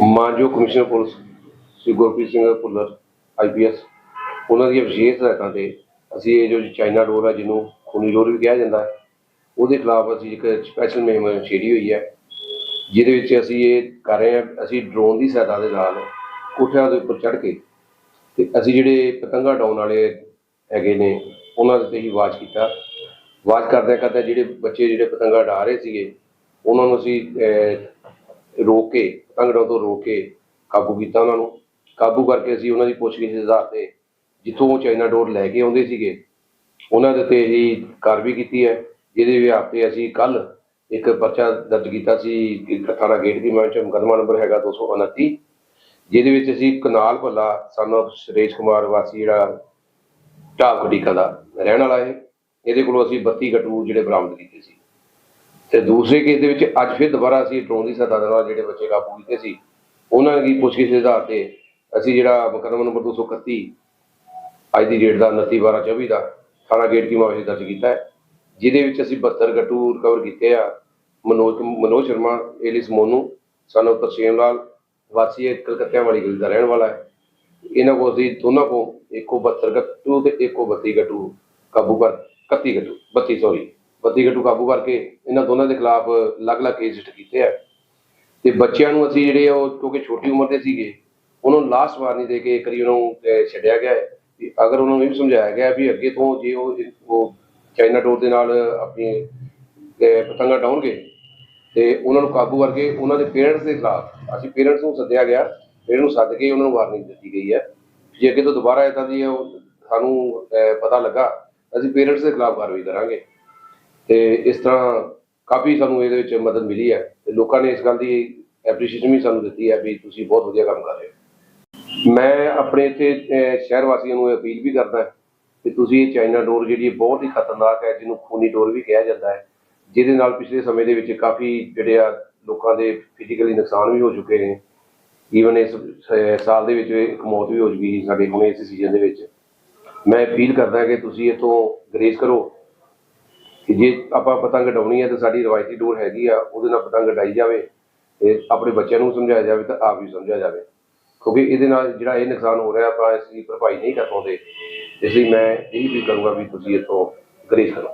ਮਾਨਯੋਗ commissioner police, Shri Gurpreet Singh Bhullar IPS ਉਹਨਾਂ ਦੀਆਂ ਵਿਸ਼ੇਸ਼ ਹਦਾਇਤਾਂ ਤੇ ਅਸੀਂ ਇਹ ਜੋ ਚਾਈਨਾ ਡੋਰ ਹੈ ਜਿਹਨੂੰ ਖੂਨੀ ਡੋਰ ਵੀ ਕਿਹਾ ਜਾਂਦਾ ਹੈ, ਉਹਦੇ ਖਿਲਾਫ ਅਸੀਂ ਇੱਕ ਸਪੈਸ਼ਲ ਮੁਹਿੰਮ ਛੇੜੀ ਹੋਈ ਹੈ, ਜਿਹਦੇ ਵਿੱਚ ਅਸੀਂ ਇਹ ਕਰ ਰਹੇ ਹਾਂ, ਅਸੀਂ ਡਰੋਨ ਦੀ ਸਹਾਇਤਾ ਦੇ ਨਾਲ ਕੋਠਿਆਂ ਦੇ ਉੱਪਰ ਚੜ੍ਹ ਕੇ ਤੇ ਅਸੀਂ ਜਿਹੜੇ ਪਤੰਗਾ ਡਾਉਣ ਵਾਲੇ ਹੈਗੇ ਨੇ, ਉਹਨਾਂ ਦੇ ਤੇ ਹੀ ਵਾਚ ਕੀਤਾ। ਵਾਚ ਕਰਦੇ ਕਰਦੇ ਜਿਹੜੇ ਬੱਚੇ ਜਿਹੜੇ ਪਤੰਗਾ ਡਾ ਰਹੇ ਸੀਗੇ, ਉਹਨਾਂ ਨੂੰ ਅਸੀਂ ਰੋਕ ਕੇ ਪਤੰਗ ਤੋਂ ਰੋਕ ਕੇ ਕਾਬੂ ਕੀਤਾ ਉਹਨਾਂ ਨੂੰ। ਕਾਬੂ ਕਰਕੇ ਅਸੀਂ ਉਹਨਾਂ ਦੀ ਪੁੱਛਗਿੱਛ ਦੇ ਆਧਾਰ ਤੇ ਜਿੱਥੋਂ ਚਾਈਨਾ ਡੋਰ ਲੈ ਕੇ ਆਉਂਦੇ ਸੀਗੇ, ਉਹਨਾਂ ਦੇ ਤੇ ਹੀ ਕਾਰਵਾਈ ਕੀਤੀ ਹੈ, ਜਿਹਦੇ ਵਿਆਪ ਤੇ ਅਸੀਂ ਕੱਲ ਇੱਕ ਪਰਚਾ ਦਰਜ ਕੀਤਾ ਸੀ ਥਾਣਾ ਗੇਟ ਦੀ ਮਾਂ ਚ ਮੁਕੱਦਮਾ ਨੰਬਰ ਹੈਗਾ 229 ਜਿਹਦੇ ਵਿੱਚ ਅਸੀਂ ਕਨਾਲ ਭੱਲਾ ਸਾਨੂੰ ਸੁਰੇਸ਼ ਕੁਮਾਰ ਵਾਸੀ ਜਿਹੜਾ ਢਾਬ ਕਟੀਕਾ ਦਾ ਰਹਿਣ ਵਾਲਾ ਹੈ ਇਹਦੇ ਕੋਲੋਂ ਅਸੀਂ 32 ਗੱਟੂ ਜਿਹੜੇ ਬਰਾਮਦ ਕੀਤੇ ਸੀ। ਤੇ ਦੂਸਰੇ ਕੇਸ ਦੇ ਵਿੱਚ ਅੱਜ ਫਿਰ ਦੁਬਾਰਾ ਅਸੀਂ ਡਰੋਨ ਦੀ ਸਹਾਇਤਾ ਦੇ ਨਾਲ ਜਿਹੜੇ ਬੱਚੇ ਕਾਬੂ ਕੀਤੇ ਸੀ, ਉਹਨਾਂ ਦੀ ਪੁੱਛਗਿੱਛ ਦੇ ਆਧਾਰ ਤੇ ਅਸੀਂ ਜਿਹੜਾ ਮੁਕੱਦਮਾ ਨੰਬਰ 231 ਅੱਜ ਦੀ ਡੇਟ ਦਾ 29 12 24 ਦਾ ਥਾਣਾ ਗੇਟ ਕੀ ਮਾਮਲੇ ਦਰਜ ਕੀਤਾ ਹੈ, ਜਿਹਦੇ ਵਿੱਚ ਅਸੀਂ 72 ਗੱਟੂ ਰਿਕਵਰ ਕੀਤੇ ਆ। ਮਨੋਜ ਮਨੋਜ ਸ਼ਰਮਾ, ਏਲਿਸ ਮੋਨੂ ਸਾਨੂੰ ਤਰਸੇਮ ਲਾਲ, ਵਾਸੀ ਕਲਕੱਤਿਆਂ ਵਾਲੀ ਗਲੀ ਦਾ ਰਹਿਣ ਵਾਲਾ ਹੈ। ਇਹਨਾਂ ਕੋਲ ਅਸੀਂ ਦੋਨਾਂ ਕੋ ਇੱਕੋ 72 ਗੱਟੂ ਤੇ ਇੱਕੋ 32 ਗੱਟੂ ਕਾਬੂ ਕਰ 31 ਗੱਟੂ 32 ਸੌਰੀ 32 ਨੂੰ ਕਾਬੂ ਕਰਕੇ ਇਹਨਾਂ ਦੋਨਾਂ ਦੇ ਖਿਲਾਫ ਅਲੱਗ-ਅਲੱਗ ਕੇਸ ਰਜਿਸਟਰ ਕੀਤੇ ਆ। ਤੇ ਬੱਚਿਆਂ ਨੂੰ ਅਸੀਂ ਜਿਹੜੇ ਉਹ ਕਿਉਂਕਿ ਛੋਟੀ ਉਮਰ ਦੇ ਸੀਗੇ ਉਹਨਾਂ ਨੂੰ ਲਾਸਟ ਵਾਰਨਿੰਗ ਦੇ ਕੇ ਇੱਕ ਵਾਰੀ ਉਹਨਾਂ ਨੂੰ ਛੱਡਿਆ ਗਿਆ ਹੈ। ਵੀ ਅਗਰ ਉਹਨਾਂ ਨੂੰ ਇਹ ਵੀ ਸਮਝਾਇਆ ਗਿਆ ਵੀ ਅੱਗੇ ਤੋਂ ਜੇ ਉਹ ਚਾਈਨਾ ਡੋਰ ਦੇ ਨਾਲ ਆਪਣੀ ਅਹ, ਪਤੰਗਾ ਡਾਉਣਗੇ ਤੇ ਉਹਨਾਂ ਨੂੰ ਕਾਬੂ ਕਰਕੇ ਉਹਨਾਂ ਦੇ ਪੇਰੈਂਟਸ ਦੇ ਖਿਲਾਫ ਅਸੀਂ ਪੇਰੈਂਟਸ ਨੂੰ ਸੱਦਿਆ ਗਿਆ ਪੇਰੈਂਟ ਨੂੰ ਸੱਦ ਕੇ ਉਹਨਾਂ ਨੂੰ ਵਾਰਨਿੰਗ ਦਿੱਤੀ ਗਈ ਹੈ। ਜੇ ਅੱਗੇ ਤੋਂ ਦੁਬਾਰਾ ਇਦਾਂ ਦੀ ਉਹ ਸਾਨੂੰ ਪਤਾ ਲੱਗਾ ਅਸੀਂ ਪੇਰੈਂਟਸ ਦੇ ਖਿਲਾਫ ਕਾਰਵਾਈ ਕਰਾਂਗੇ। ਤੇ ਇਸ ਤਰ੍ਹਾਂ ਕਾਫੀ ਸਾਨੂੰ ਇਹਦੇ ਵਿੱਚ ਮਦਦ ਮਿਲੀ ਹੈ ਤੇ ਲੋਕਾਂ ਨੇ ਇਸ ਗੱਲ ਦੀ ਐਪਰੀਸ਼ੀਏਸ਼ਨ ਵੀ ਸਾਨੂੰ ਦਿੱਤੀ ਹੈ ਵੀ ਤੁਸੀਂ ਬਹੁਤ ਵਧੀਆ ਕੰਮ ਕਰ ਰਹੇ ਹੋ। ਮੈਂ ਆਪਣੇ ਇੱਥੇ ਸ਼ਹਿਰ ਵਾਸੀਆਂ ਨੂੰ ਅਪੀਲ ਵੀ ਕਰਦਾ ਕਿ ਤੁਸੀਂ ਇਹ ਚਾਈਨਾ ਡੋਰ ਜਿਹੜੀ ਹੈ ਬਹੁਤ ਹੀ ਖਤਰਨਾਕ ਹੈ, ਜਿਹਨੂੰ ਖੂਨੀ ਡੋਰ ਵੀ ਕਿਹਾ ਜਾਂਦਾ ਹੈ, ਜਿਹਦੇ ਨਾਲ ਪਿਛਲੇ ਸਮੇਂ ਦੇ ਵਿੱਚ ਕਾਫੀ ਜਿਹੜੇ ਆ ਲੋਕਾਂ ਦੇ ਫਿਜ਼ੀਕਲੀ ਨੁਕਸਾਨ ਵੀ ਹੋ ਚੁੱਕੇ ਨੇ। ਈਵਨ ਇਸ ਸਾਲ ਦੇ ਵਿੱਚ ਇੱਕ ਮੌਤ ਵੀ ਹੋ ਚੁੱਕੀ ਸੀ ਸਾਡੇ, ਹੁਣੇ ਇਸ ਸੀਜ਼ਨ ਦੇ ਵਿੱਚ। ਮੈਂ ਅਪੀਲ ਕਰਦਾ ਕਿ ਤੁਸੀਂ ਇਥੋਂ ਗਰੇਜ਼ ਕਰੋ ਕਿ ਜੇ ਆਪਾਂ ਪਤੰਗ ਡਾਉਣੀ ਹੈ ਤਾਂ ਸਾਡੀ ਰਵਾਇਤੀ ਡੋਰ ਹੈਗੀ ਆ, ਉਹਦੇ ਨਾਲ ਪਤੰਗ ਡਾਈ ਜਾਵੇ ਤੇ ਆਪਣੇ ਬੱਚਿਆਂ ਨੂੰ ਸਮਝਾਇਆ ਜਾਵੇ ਤਾਂ ਆਪ ਵੀ ਸਮਝਿਆ ਜਾਵੇ। ਕਿਉਂਕਿ ਇਹਦੇ ਨਾਲ ਜਿਹੜਾ ਇਹ ਨੁਕਸਾਨ ਹੋ ਰਿਹਾ, ਆਪਾਂ ਇਸ ਦੀ ਭਰਪਾਈ ਨਹੀਂ ਕਰ ਪਾਉਂਦੇ। ਇਸ ਲਈ ਮੈਂ ਇਹ ਵੀ ਕਰੂੰਗਾ ਵੀ ਤੁਸੀਂ ਇਥੋਂ ਗਰੇਜ਼ ਕਰੋ।